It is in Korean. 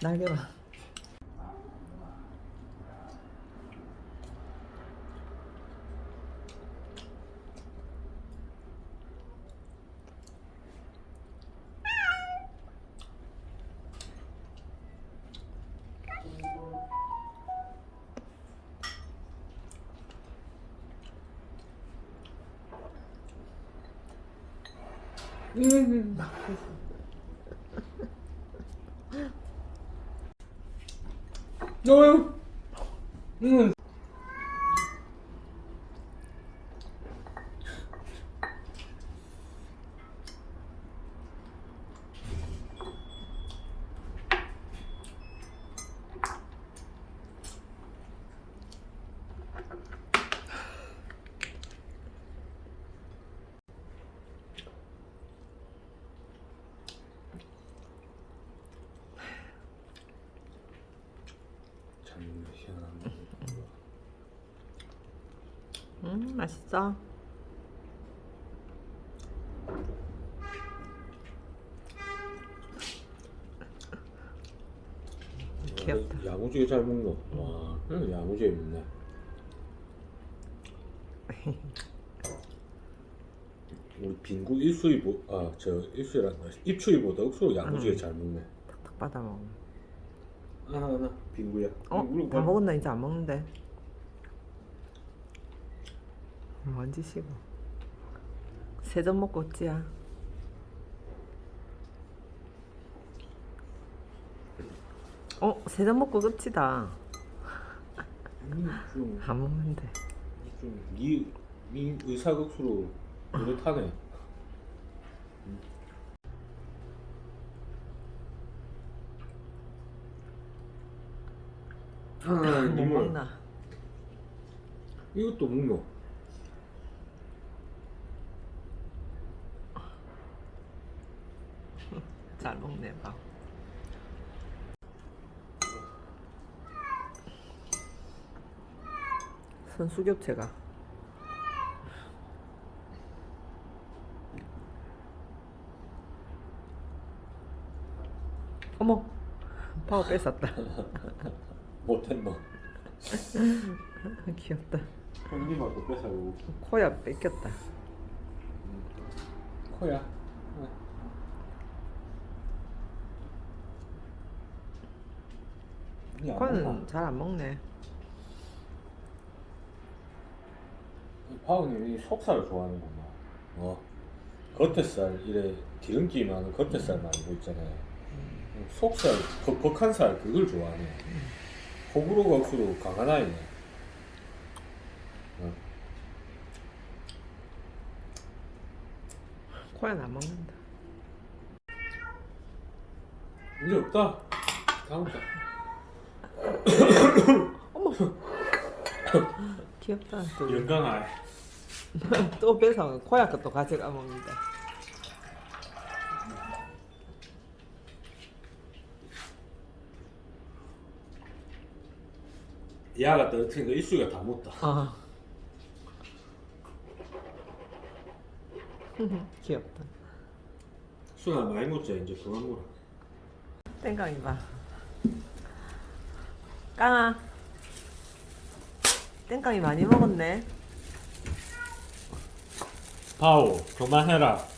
날개 봐. 음. 음. No. Mm. 음, 맛있어. 귀엽다. 야무지게 잘 먹노. 와, 응, 야무지게 먹네. 우리 빙구 일수이 보 아저 일수이란다 입추이보다 억수로 야무지게 음. 잘 먹네. 탁탁 받아 먹어. 하나 하나 빙구야. 어? 빙구로 다 봐. 먹었나 이제 안 먹는데. 뭔 짓이고. 세점 먹고 어찌야. 어? 세점 먹고 끝이다. 음, 좀, 안 먹는데. 좀, 니, 니 의사극수로 노릇하네. 아, 못 님은 먹나. 이것도 먹노. 잘 먹네 봐. 선수교체가 어머 파워 뺏었다 못했노. 귀엽다 형님하고 뺏어가고 코야 뺏겼다 코야. 코는 잘 안 먹네 파우님이 속살을 좋아하는구나. 어. 겉에살 이래 기름기 많은 겉에살 말고 있잖아요. 속살 퍽퍽한 살 그걸 좋아하네. 먹는다. 이제 없다. 다음 달. 귀엽다 또, 영광아. 또 뺏어 코야 것도 가져가 먹는다 야가 떨어뜨린 거 일수가 다 묻다. 아 귀엽다 수나 많이 묻자 이제 그만 물어. 땡깡이 봐. 깡아. 땡깡이 많이 먹었네. 파우 그만해라.